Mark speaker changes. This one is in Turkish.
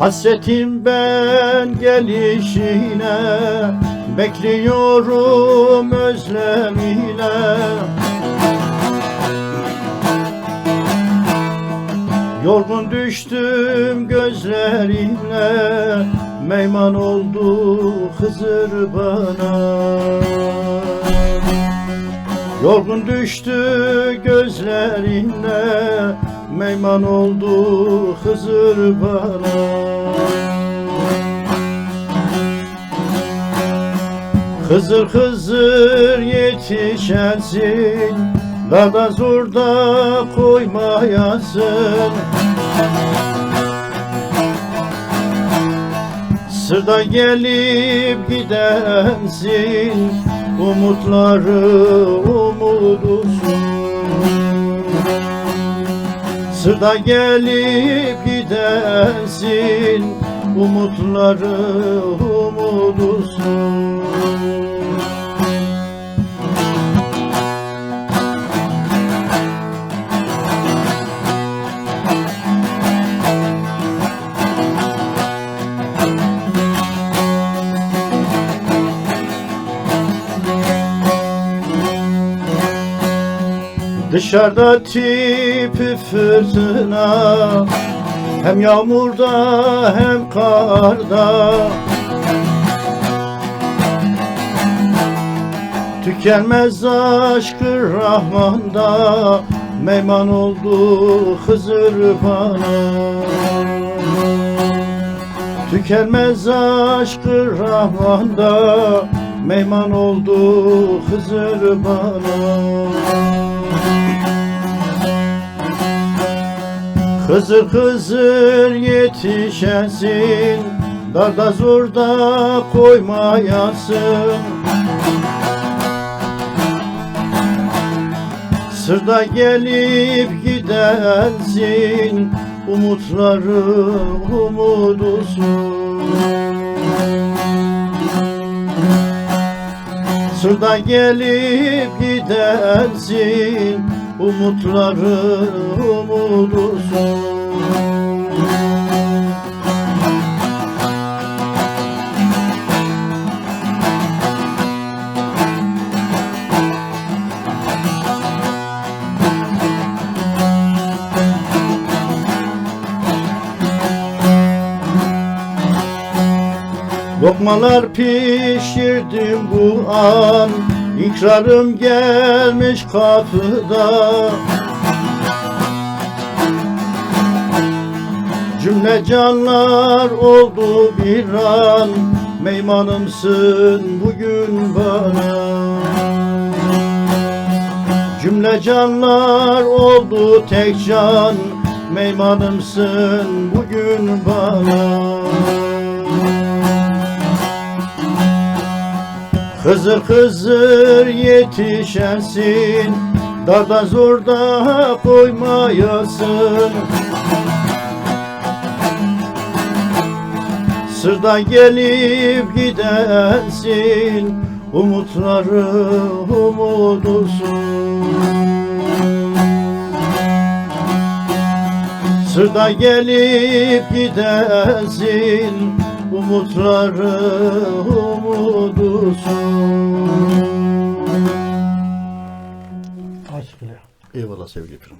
Speaker 1: Hasretim ben gelişine Bekliyorum özlem ile. Yorgun düştüm gözlerimle Meyman oldu Hızır bana. Yorgun düştü gözlerimle Meyman oldu Hızır bana Hızır Hızır yetişensin Dağda zurda koymayasın. Sırda gelip gidensin Umutları umudusun Sırda gelip gidensin Umutları umudusun Dışarıda tipi fırtına Hem yağmurda hem karda. Tükenmez aşkı Rahman'da Meyman oldu Hızır bana Tükenmez aşkı Rahman'da Meyman oldu Hızır bana Hızır hızır yetişensin Darda zurda koymayasın. Sırda gelip gidensin Umutları umudusun Sırda gelip gidensin Umutları umudusun Lokmalar pişirdim bu an İkrarım gelmiş kapıda. Cümle canlar oldu bir an. Meymanımsın bugün bana. Cümle canlar oldu tek can. Meymanımsın bugün bana Hızır hızır yetişensin Darda zorda koymayasın. Sırda gelip gidensin Umutları umudusun Sırda gelip gidensin Umutları umudusun
Speaker 2: İle.
Speaker 1: Eyvallah sevgili efendim.